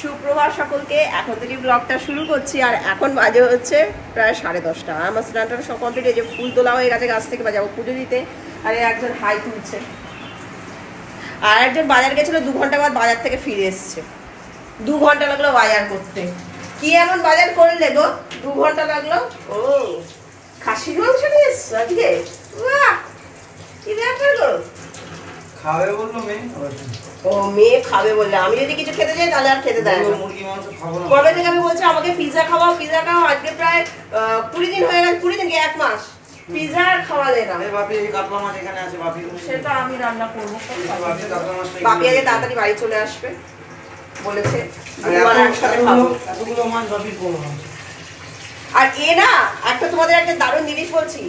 সুপ্রভাত সকলকে, এখন থেকে ব্লগটা শুরু করছি, আর এখন বাজে হচ্ছে প্রায় সাড়ে দশটা। আমার স্নানটা সব কমপ্লিট হয়েছে ফুল তোলা হয়ে গেছে, গাছ থেকে বাজাবো পুজো দিতে। আর একজন হাই তুলছে। আর একজন বাজার গেছিল, দু ঘণ্টা বাদ বাজার থেকে ফিরে এসছে। দু ঘণ্টা লাগল বাজার করতে। কি এমন বাজার করলে গো? দু ঘণ্টা লাগল? ও, খাসির মাংস নিয়ে এসছো আজকে? বাহ! কি ব্যাপার গো? খাবে বলল মেয়ে? ও মেয়ে খাবে বললে আমি যদি কিছু খেতে যাই তাহলে আর খেতে দেয় না। মুরগি মাংস খাব না। কবে থেকে আমি বলছি আমাকে পিৎজা পিৎজা আজকে প্রায় কুড়ি দিন হয়ে গেছে কুড়ি দিন এক মাস। পিৎজা আর খাওয়া যায় না। সেটা আমি রান্না করব। বাপি আগে তাড়াতাড়ি বাড়ি চলে আসবে। বলেছে এ না একটা তোমাদের একটা দারুণ জিনিস বলছি।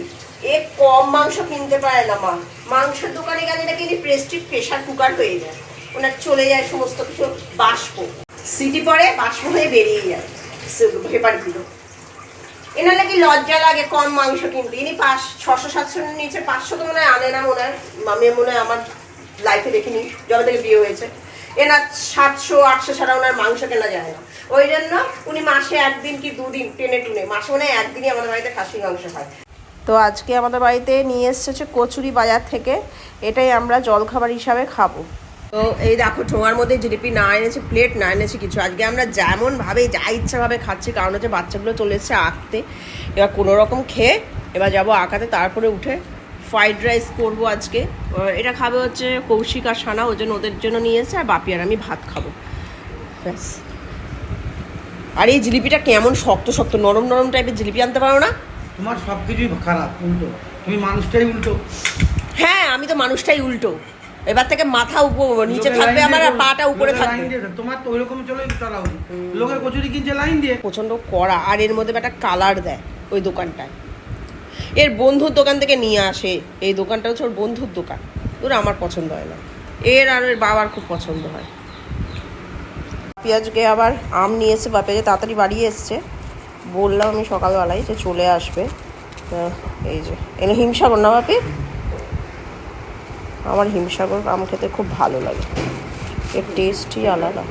এ কম মাংস কিনতে পারে না মা। মাংসের দোকানে গেলে নাকি প্রেস্টিভ প্রেশার কুকার হয়ে যায়। ওনার চলে যায় সমস্ত কিছু, বাষ্প। সিটি পরে বাষ্প হয়ে বেরিয়ে যায়। ভেপারগুলো এনার নাকি লজ্জা লাগে, কম মাংস কিনতে। ইনি পাঁচ, ছশো, সাতশো নিচে পাঁচশো তো মনে হয় আনে না মনে হয়। আমি মনে হয় আমার লাইফে দেখিনি যবে থেকে বিয়ে হয়েছে। এনার সাতশো, আটশো ছাড়া ওনার মাংস কেনা যায় না। ওই জন্য উনি মাসে একদিন কি দুদিন, টেনে টুনে, মাসে মনে হয় একদিনই আমাদের বাড়িতে খাসির মাংস খায় তো আজকে আমাদের বাড়িতে নিয়ে এসেছে কচুরি বাজার থেকে। এটাই আমরা জলখাবার হিসাবে খাব। তো এই দেখো ঠোঙার মধ্যে জিলিপি না এনেছে প্লেট না এনেছে কিছু। আজকে আমরা যেমন ভাবে যা ইচ্ছাভাবে খাচ্ছি কারণ হচ্ছে বাচ্চাগুলো চলে এসছে আঁকতে। এবার কোনো রকম খেয়ে এবার যাব আঁকাতে তারপরে উঠে ফ্রাইড রাইস করব আজকে। এটা খাবে হচ্ছে কৌশিক আর সানা ওই জন্য ওদের জন্য নিয়ে এসেছে আর বাপি আর আমি ভাত খাব। ব্যাস। আর এই জিলিপিটা কেমন শক্ত শক্ত নরম নরম টাইপের জিলিপি আনতে পারো না? তোমার সব কিছুই খারাপ উল্টো। তুমি মানুষটাই উল্টো। হ্যাঁ আমি তো মানুষটাই উল্টো। এবার থেকে মাথা উপর নিচে থাকবে আমার আর পাটা উপরে থাকবে। তোমার তো ওইরকম চলে চলা উচিত লোকের কচুরি কিনছে লাইন দিয়ে। প্রচণ্ড কড়া আর এর মধ্যে একটা কালার দেয় ওই দোকানটায়। এর বন্ধুর দোকান থেকে নিয়ে আসে এই দোকানটা হচ্ছে ওর বন্ধুর দোকান। ওর আমার পছন্দ হয় না। এর আর ওর বাবার খুব পছন্দ হয়। পেঁয়াজকে আবার আম নিয়ে এসে বা পেঁয়াজে তাড়াতাড়ি বাড়িয়ে এসছে। বললাম আমি সকালবেলায় যে চলে আসবে। এই যে এনে হিমসাগর না বাপি? আমার হিমসাগর আম খেতে খুব ভালো লাগে। এর টেস্টই আলাদা।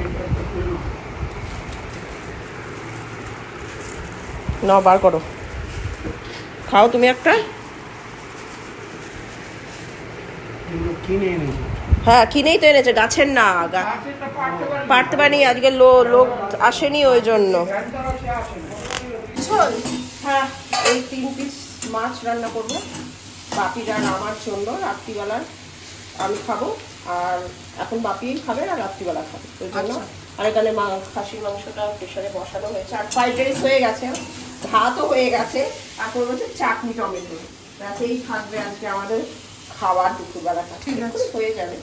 না বার করো। খাও তুমি একটা। হ্যাঁ কিনেই তো এনেছে, গাছের না পারতে পারিনি, আজকে লোক আসেনি ওই জন্য। হ্যাঁ এই তিন পিস মাছ রান্না করব। বাপিরা আমার জন্য, রাত্রিবেলার। আমি খাব আর এখন বাপি খাবে আর রাত্রিবেলা খাবে। ওই জন্য আর এখানে মা খাসির মাংসটা প্রেশারে বসানো হয়েছে। আর ফ্রাইড রাইস হয়ে গেছে। ভাতও হয়ে গেছে। এখন হচ্ছে চাটনি টমেটো। রাতেই থাকবে আজকে আমাদের খাবার ঠিক আছে। হয়ে যাবে।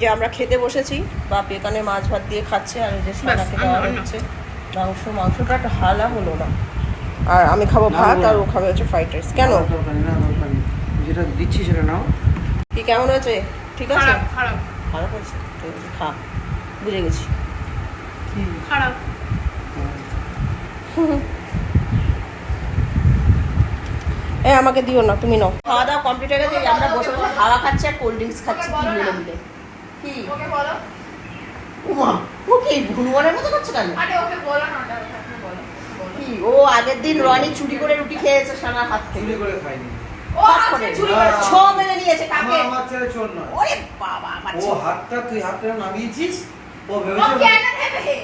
যে আমরা খেতে বসেছি। বাপি এখানে মাছ ভাত দিয়ে খাচ্ছে আর যে সাদাকে দেওয়া হচ্ছে। মাংস মাংসটা ঢালা হলো না। আর আমি খাব ভাত আর ও খাবে হচ্ছে ফ্রাইড রাইস কেন। যেটা দিচ্ছি সেটা নাও। কি কেমন হয়েছে? ঠিক আছে? খারাপ খারাপ। খারাপ হয়েছে? ঠিক আছে খা বুঝে গেছি। খারাপ। এ আমাকে দিও না তুমি নাও। খাওয়া দাওয়া কমপ্লিট হয়ে গেছে আমরা বসে বসে হাওয়া খাচ্ছি আর কোল্ড ড্রিঙ্কস খাচ্ছি কি মিলে মিলে। কি? ওকে বলো। উমা ও কি ভুলওয়ানের মতো করছে কেন? আরে ওকে বলো না ওটা ওকে বলো। বলো। কি ও আগের দিন রনি চুরি করে রুটি খেয়েছে সানার হাত থেকে। চুরি করে খাইনি ও হাত আজকে করে চুরি না। করেছে ছো মেরে নিয়েছে কাকে আমার আমার ছেলে চোর নয়। ওরে বাবা আমার ও হাতটা তুই হাতটা নামিয়েছিস? ও ও কেন ভেবে?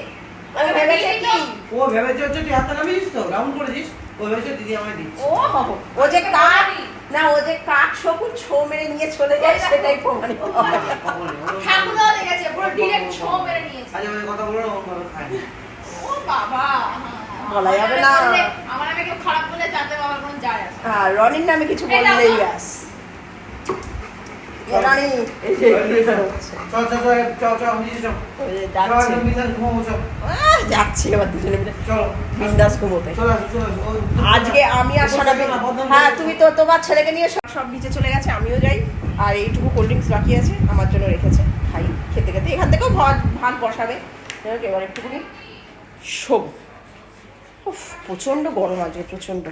ও ভেবেছে কি? ও ভেবেছে হচ্ছে তুই হাতটা নামিয়েছিস তো রাউন্ড করেছিস? ও ভেবেছে দিদি আমায় দিচ্ছে। ও বাবা, ও যে কাক না ও যে কাক শকুন ছো মেরে নিয়ে চলে যায় সেটাই প্রমাণিত ঠাকুরও দেখেছে পুরো ডিরেক্ট ছো মেরে নিয়েছে। আজ আমাদের কথা বলো না খায় ও বাবা বলা যাবে না। আমার নামে কেউ খারাপ বলে যাতে বাবার কোনো যায় আসে না। হ্যাঁ রনির নামে কিছু বললেই রনি যাচ্ছে। এবার দুজনে মিলে। বিন্দাস ঘুমোতে। আসো আজকে আমি আর হ্যাঁ তুমি তো তোমার ছেলেকে নিয়ে সব সব নিচে চলে গেছে আমিও যাই। আর এইটুকু কোল্ড ড্রিঙ্কস বাকি আছে আমার জন্য রেখেছে। খাই খেতে খেতে। এখান থেকেও ভাত ভাত বসাবে। এবার একটুখানি শোব। উফ প্রচণ্ড গরম আজকে প্রচণ্ড।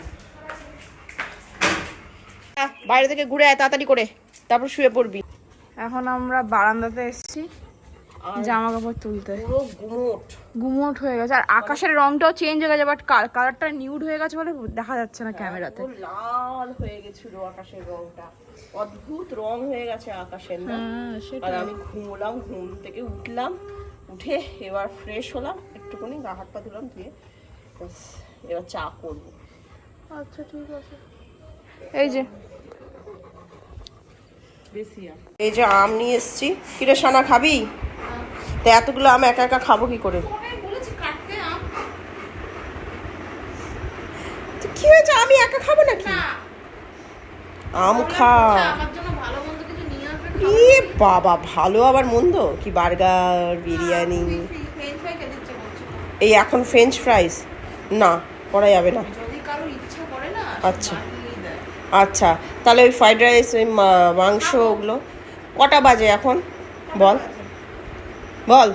বাইরে থেকে ঘুরে আয় তাড়াতাড়ি করে। তারপর শুয়ে পড়বি। এখন আমরা বারান্দাতে এসেছি জামা কাপড় তুলতে। গুমোট। গুমোট হয়ে গেছে আর আকাশের রংটাও চেঞ্জ হয়ে গেছে বাট কালারটা নিউড হয়ে গেছে বলে দেখা যাচ্ছে না ক্যামেরাতে লাল হয়ে গেছিল আকাশের রংটা। অদ্ভুত রং হয়ে গেছে আকাশের হ্যাঁ আর আমি ঘুমোলাম ঘুম থেকে উঠলাম উঠে এবার ফ্রেশ হলাম একটুখানি গা হাত পা ধুলাম ধুয়ে এবার চা করব। আচ্ছা ঠিক আছে। এই যে এই যে আম নিয়ে এসছি। কিরে সোনা খাবি? তো এতগুলো আম একা একা খাব কি করে? কি হয়েছে? আমি একা খাব নাকি? আম খা। আমার জন্য ভালো মন্দ কিছু নিয়ে আসবে ই বাবা ভালো আবার মন্দ? কি বার্গার বিরিয়ানি? এই এখন ফ্রেঞ্চ ফ্রাইস না করা যাবে না। আচ্ছা। আচ্ছা তাহলে ওই ফ্রাইড রাইস ওই মাংস ওগুলো। কটা বাজে এখন? বল। বল।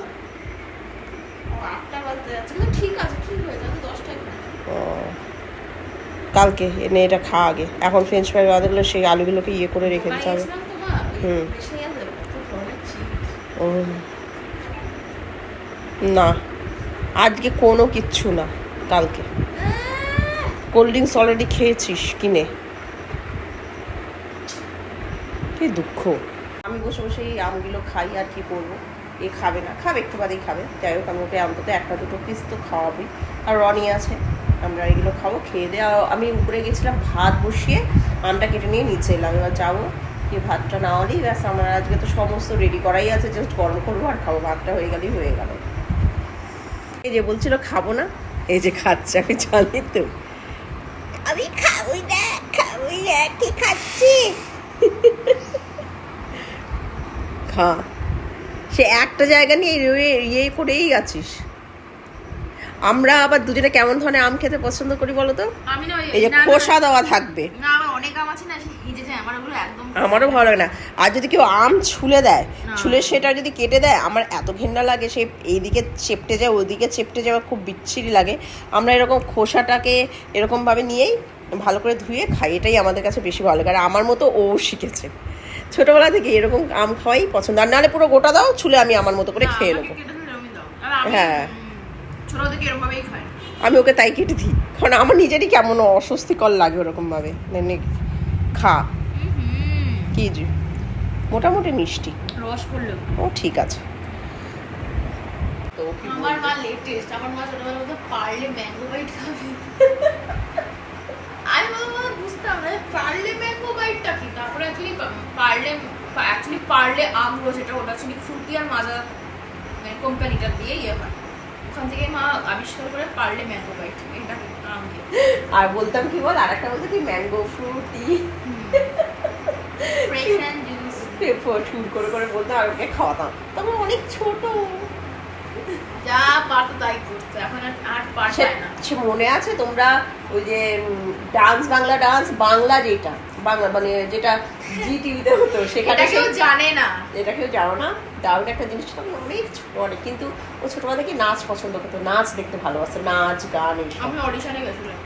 কালকে এনে এটা খা আগে। এখন ফ্রেঞ্চ ফ্রাই বাদে গেলে সেই আলুগুলোকে ইয়ে করে রেখে দিতে হবে। হুম। ও না। আজকে কোনো কিচ্ছু না কালকে। কোল্ড ড্রিঙ্কস অলরেডি খেয়েছিস কিনে। কি দুঃখ। আমি বসে বসে এই আমগুলো খাই আর কি করব। এ খাবে না খাবে একটু বাদেই খাবে। যাই হোক আমি ওকে অন্তত একটা দুটো পিস তো খাওয়াবি আর রনি আছে আমরা এগুলো খাব খেয়ে দিয়ে আর আমি উপরে গেছিলাম ভাত বসিয়ে আমটা কেটে নিয়ে নিচে এলাম। এবার যাব গিয়ে ভাতটা না হলেই ব্যাস আমার আজকে তো সমস্ত রেডি করাই আছে জাস্ট গরম করব আর খাব। ভাতটা হয়ে গেলেই হয়ে গেল। এই যে বলছিল খাব না এই যে খাচ্ছে আমি জানি তো। আমি খাবই না খাবই না কি খাচ্ছি খা সে একটা জায়গা নিয়ে রয়ে- ইয়ে করেই গেছিস। আমরা আবার দুজনে কেমন ধরনের আম খেতে পছন্দ করি বলো তো? এই যে খোসা দেওয়া থাকবে। আমারও ভালো লাগে না। আর যদি কেউ আম ছুলে দেয় ছুলে সেটা যদি কেটে দেয় আমার এত ঘেন্না লাগে সে এইদিকে চেপটে যায় ওইদিকে চেপটে যাওয়া খুব বিচ্ছিরি লাগে। আমরা এরকম খোসাটাকে এরকমভাবে নিয়েই ভালো করে ধুয়ে খাই এটাই আমাদের কাছে বেশি ভালো লাগে। আর আমার মতো ও শিখেছে। ছোটবেলা থেকে এরকম আম খাওয়াই পছন্দ। আর নাহলে পুরো গোটা দাও ছুলে আমি আমার মতো করে খেয়ে নেব। হ্যাঁ। উম, ছোট থেকে এরকম ভাবেই খাই। আমি ওকে তাই কেটে দিই। কারণ আমার নিজেরই কেমন অস্বস্তিকর লাগে ওরকমভাবে। নে খা। কি যে মোটামুটি মিষ্টি। রস ও ঠিক আছে। তো আমার মা লেটেস্ট। আমার মা ছোটবেলা পারলে ম্যাঙ্গো বাইট খাবি। আমি বুঝতাম না পারলে ম্যাঙ্গো বাইটটা কি তারপরে অ্যাকচুয়ালি পারলে অ্যাকচুয়ালি পারলে আমগুলো যেটা ওটা অ্যাকচুয়ালি ফ্রুটি আর মাজা কোম্পানিটা দিয়ে ইয়ে হয় ওখান থেকে মা আবিষ্কার করে পারলে ম্যাঙ্গো বাইট এটা কি? আর বলতাম কি বল আর একটা বলতো কি mango Frooti fresh and juice করে করে বলতাম আর ওকে খাওয়াতাম তখন অনেক ছোট যা পারতো তাই করতো। এখন আর আর সে না। সে মনে আছে তোমরা ওই যে ডান্স বাংলা ডান্স বাংলা যেটা বাংলা মানে যেটা জি টিভিতে হতো সেখানে কেউ জানে না। এটা কেউ জানো না? দারুণ একটা জিনিস ছিল আমি অনেক অনেক কিন্তু ও ছোটবেলা থেকে নাচ পছন্দ করতো নাচ দেখতে ভালোবাসতো নাচ গান এইসব। আমি অডিশনে গেছিলাম।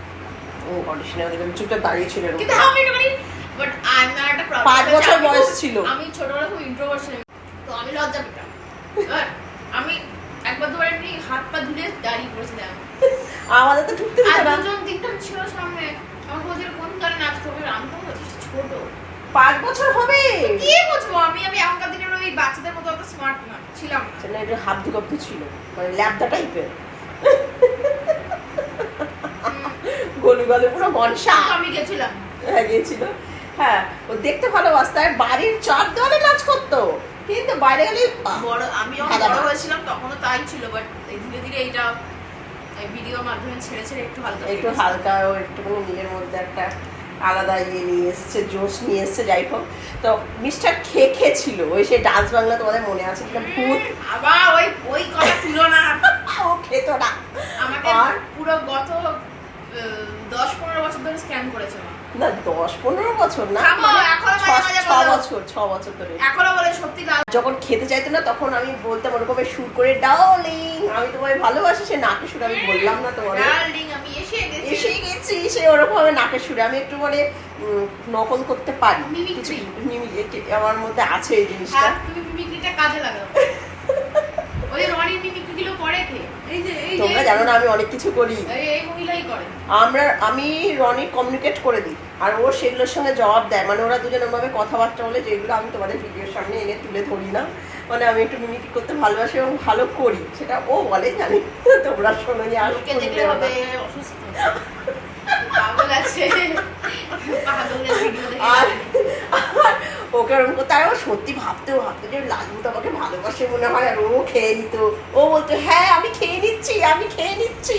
ও অডিশনে দেখলাম চুপচাপ দাঁড়িয়ে ছিল কিন্তু আমি একটুখানি বাট আমার একটা পাঁচ বছর বয়স ছিল। আমি ছোটবেলা খুব ইন্ট্রোভার্ট ছিলাম তো আমি লজ্জা পেতাম। আমি একবার দুবার এমনি হাত পা ধুলে দাঁড়িয়ে পড়েছিলাম। আমাদের তো ঢুকতে দিত না। দুজন তিনজন ছিল সামনে। আমাকে বলছিল কোন গানে নাচতে হবে? আমি তো ছোট। পাঁচ বছর হবে। কি বুঝব আমি আমি এখনকার দিনের ওই বাচ্চাদের মতো অত স্মার্ট না ছিলাম না। একটু হাবদু কবদু ছিল মানে ল্যাবদা টাইপের। গলু গলে পুরো গনসা। আমি গেছিলাম। হ্যাঁ গিয়েছিল। হ্যাঁ ও দেখতে ভালোবাসতো। আর বাড়ির চার দেওয়ালে নাচ করতো। কিন্তু বাইরে গেলে বড় আমি বড় হয়েছিলাম তখনও তাই ছিল বাট ধীরে ধীরে এইটা ভিডিওর মাধ্যমে ছেড়ে ছেড়ে একটু হালকা একটু হালকা ও একটুখানি নিজের মধ্যে একটা আলাদা ইয়ে নিয়ে এসছে জোশ নিয়ে এসছে যাই হোক। তো মিস্টার খে খে ছিল ওই সেই ডান্স বাংলা তোমাদের মনে আছে কিনা? ভূত। আবার ওই ওই কথা ছিল না। ও খেতো না। আমাকে পুরো গত দশ পনেরো বছর ধরে স্ক্যাম করেছে। না দশ পনেরো বছর না মানে ছ-। বছর ছ বছর ধরে। এখনও বলে সত্যি যখন খেতে চাইতো না তখন আমি বলতাম ওরকম সুর করে ডার্লিং আমি তোমায় ভালোবাসি। সে নাকে সুরে আমি বললাম না তোমার ডার্লিং আমি এসে গেছি। এসে গেছি সে ওরকম ভাবে নাকে সুরে। আমি একটু মানে নকল করতে পারি। আমার মধ্যে আছে এই জিনিসটা। হ্যাঁ তুমি মিমিক্রিটা কাজে লাগাও। ওই রনির মিমিক্রিগুলো করে কে? এই যে এই তোমরা জানো না আমি অনেক কিছু করি। এই এই মহিলাই করে। আমরা আমি রনি কমিউনিকেট করে দিই আর ও সেগুলোর সঙ্গে জবাব দেয়। মানে ওরা দুজন ওভাবে কথাবার্তা বলে যেগুলো আমি তোমাদের ভিডিওর সামনে এনে তুলে ধরি না। মানে আমি একটু মিমিক্রি করতে ভালোবাসি এবং ভালো করি। সেটা ও বলে জানি তোমরা শোনো নি আর দেখলে হবে অসুস্থ। পাগল আছে। পাগলের ভিডিও দেখে। আর আর ওকে ওরকম করতে আর ও সত্যি ভাবতে ভাবতে যে লালু তো আমাকে ভালোবাসে মনে হয় আর ও খেয়ে নিত। ও বলতো হ্যাঁ আমি খেয়ে নিচ্ছি আমি খেয়ে নিচ্ছি।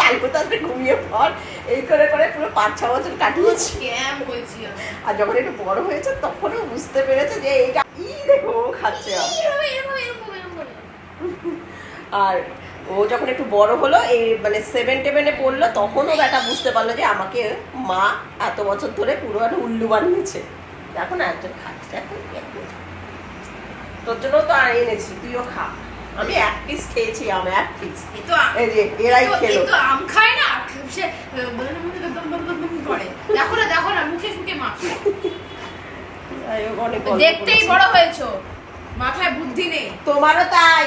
লালু তাদের ঘুমিয়ে পর এই করে করে পুরো পাঁচ ছ বছর কাটিয়েছি। আর যখন একটু বড় হয়েছে তখনও বুঝতে পেরেছে যে এইটা ই দেখো ও খাচ্ছে। আর ও যখন একটু বড় হলো এই মানে সেভেন টেভেনে পড়ল তখন ও ব্যাটা বুঝতে পারল যে আমাকে মা এত বছর ধরে পুরো একটা উল্লু বানিয়েছে। এখন একজন খাচ্ছে তোর জন্য তো আর এনেছি তুইও খা। আমি এক পিস খেয়েছি আমি এক পিস এই যে এরাই খেলো। আম খায় না? সে করে। দেখো না দেখো না মুখে শুকে মা যাই হোক, অনেক গল্প দেখতেই বড় হয়েছো। মাথায় বুদ্ধি নেই। তোমারও তাই।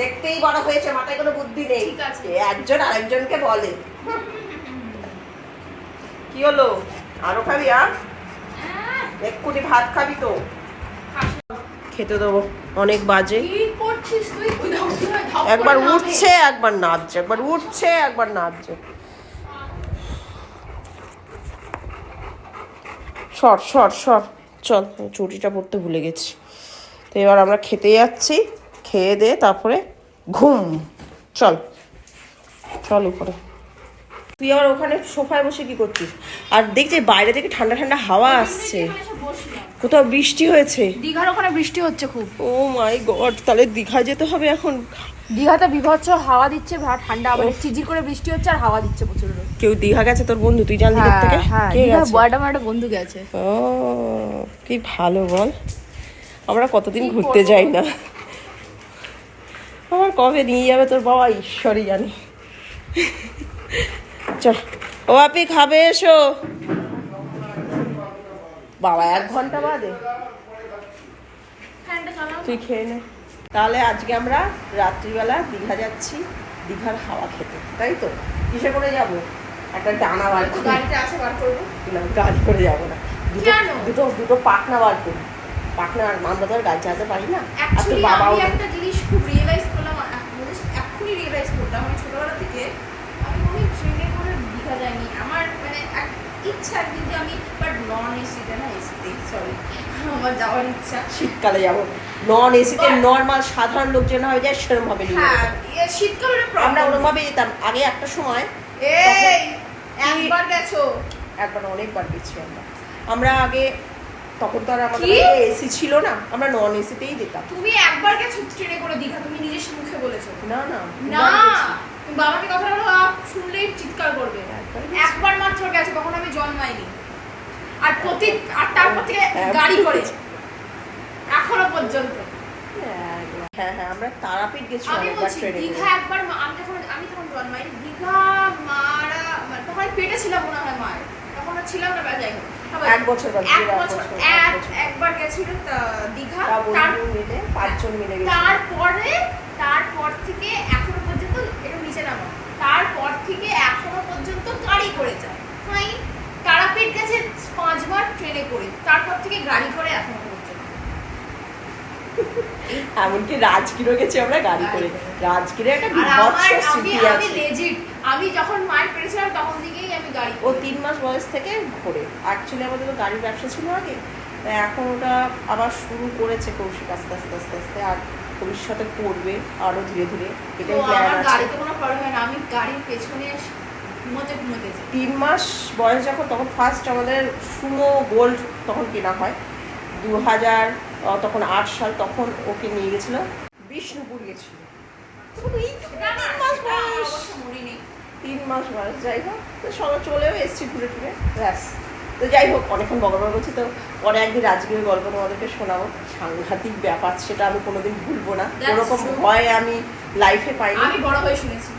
দেখতেই বড় হয়েছে মাথায় কোনো বুদ্ধি নেই। ঠিক আছে। একজন আরেকজনকে বলে। কি হলো? আরও খাবি আর এক্ষুনি ভাত খাবি তো। খেতে দেবো। অনেক বাজে। একবার উঠছে একবার নাচছে। একবার উঠছে একবার নাচছে। সর সর সর। চল চুটিটা পড়তে ভুলে গেছি। তো এবার আমরা খেতে যাচ্ছি। খেয়ে দে তারপরে ঘুম। চল চল উপরে। তুই আবার ওখানে সোফায় বসে কি করছিস আর দেখছি বাইরে থেকে ঠান্ডা ঠান্ডা হাওয়া আসছে। কোথাও বৃষ্টি হয়েছে। দীঘার ওখানে বৃষ্টি হচ্ছে খুব। ও মাই গড তাহলে দীঘা যেতে হবে এখন। দীঘাতে বিভৎস হাওয়া দিচ্ছে ভা- ঠান্ডা মানে চিজির করে বৃষ্টি হচ্ছে আর হাওয়া দিচ্ছে প্রচুর কেউ দীঘা গেছে তোর বন্ধু? তুই জানলি কোথা থেকে? হ্যাঁ কে গেছে? আমার একটা বন্ধু গেছে। ও কি ভালো বল। আমরা কতদিন ঘুরতে যাই না। আমার কবে নিয়ে যাবে তোর বাবা? ঈশ্বরই জানি। চল। ও আপনি খাবে এসো। বাবা এক ঘণ্টা বাদে। তুই খেয়ে নে। তাহলে আজকে আমরা রাত্রিবেলা দীঘা যাচ্ছি দীঘার হাওয়া খেতে তাই তো? কিসে করে যাব? একটা ডানা বার গাড়িতে আছে বার করব। না গাড়ি করে যাব না। দুটো দুটো দুটো পাখনা বার করি। পাখনা আর আমরা তো আর গাড়ি চালাতে পারি না। আর তোর বাবাও একটা জিনিস খুব রিয়েলাইজ করলাম এখন এক্ষুনি রিয়েলাইজ করলাম আমি ছোটবেলা থেকে। দীঘা যাইনি আমার মানে এক ইচ্ছা যে আমি বাট নন এসিতে না এসিতে সরি আমার যাওয়ার ইচ্ছা। শীতকালে যাব। নন এসিতে নর্মাল সাধারণ লোক যেন হয়ে যায় সেরকম ভাবে হ্যাঁ শীতকালে আমরা প্রবলেম ওরকম ভাবে যেতাম। আগে একটা সময় এই একবার গেছো? একবার অনেকবার গেছি আমরা। আমরা আগে তখন তো আর আমাদের এসি ছিল না। আমরা নন এসিতেই যেতাম। তুমি একবার গেছো ট্রেনে করে দীঘা? তুমি নিজের মুখে বলেছ। না না না। তুমি বাবাকে কথাটা বলো শুনলেই চিৎকার করবে। গেছি। একবার মাত্র গেছে কখন আমি জন্মাইনি। আর প্রতি আর তারপর থেকে গাড়ি করে এখনও পর্যন্ত। হ্যাঁ হ্যাঁ আমরা তারাপীঠ গেছিলাম আমি বলছি দীঘা একবার আমি যখন আমি তখন জন্মাইনি। দীঘা মারা মানে তখন পেটে ছিলাম মনে হয় মায়ের। তখন ছিলাম না যাই হোক। এক বছর এক বছর বছর, এক এক বছর। একবার গেছিল তা- দীঘা। মিলে পাঁচজন মিলে তারপরে তারপর থেকে এখনও পর্যন্ত এটা নিচে নামো। তারপর থেকে এখনও পর্যন্ত গাড়ি করে যায়। ফাইন তারাপীঠ গেছে পাঁচবার ট্রেনে করে। তারপর থেকে গাড়ি করে এখনও পর্যন্ত। এমনকি রাজগিরও গেছি আমরা গাড়ি করে। রাজগিরে একটা বিভৎস আমি স্মৃতি আছে। আমি যখন মায়ের পেরেছিলাম তখন থেকেই আমি গাড়ি ও তিন মাস বয়স থেকে ঘোরে। অ্যাকচুয়ালি আমাদের তো গাড়ির ব্যবসা ছিল আগে। এখন ওটা আবার শুরু করেছে কৌশিক আস্তে আস্তে আস্তে আস্তে। আর ভবিষ্যতে করবে আরও ধীরে ধীরে এটাই প্ল্যান আমার আছে। কোনো প্রবলেম হয় না আমি গাড়ির পেছনে ঘুমোতে ঘুমোতে যাই। তিন মাস বয়স যখন তখন ফার্স্ট আমাদের সুমো গোল্ড তখন কেনা হয়। দু হাজার তখন আট সাল তখন ওকে নিয়ে গেছিল। বিষ্ণুপুর গেছিল। তিন মাস বয়স যাই হোক। তো সবাই চলেও এসছি ঘুরে টুরে। ব্যাস। তো যাই হোক অনেকক্ষণ বগরবার করছি তো পরে একদিন রাজগীরের গল্প তোমাদেরকে শোনাবো। সাংঘাতিক ব্যাপার সেটা আমি কোনোদিন ভুলবো না। ওরকম. ভয় আমি লাইফে পাইনি। আমি বড় হয়ে শুনেছি।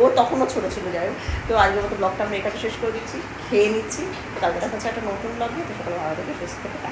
ও তখনও ছোট ছিল যাই হোক। তো আজকের মতো ব্লগটা আমি এখানে শেষ করে দিচ্ছি খেয়ে নিচ্ছি। কালকে দেখা হচ্ছে একটা নতুন ব্লগ নিয়ে তো সকালে ভালো থেকে শেষ থেকে টাটা।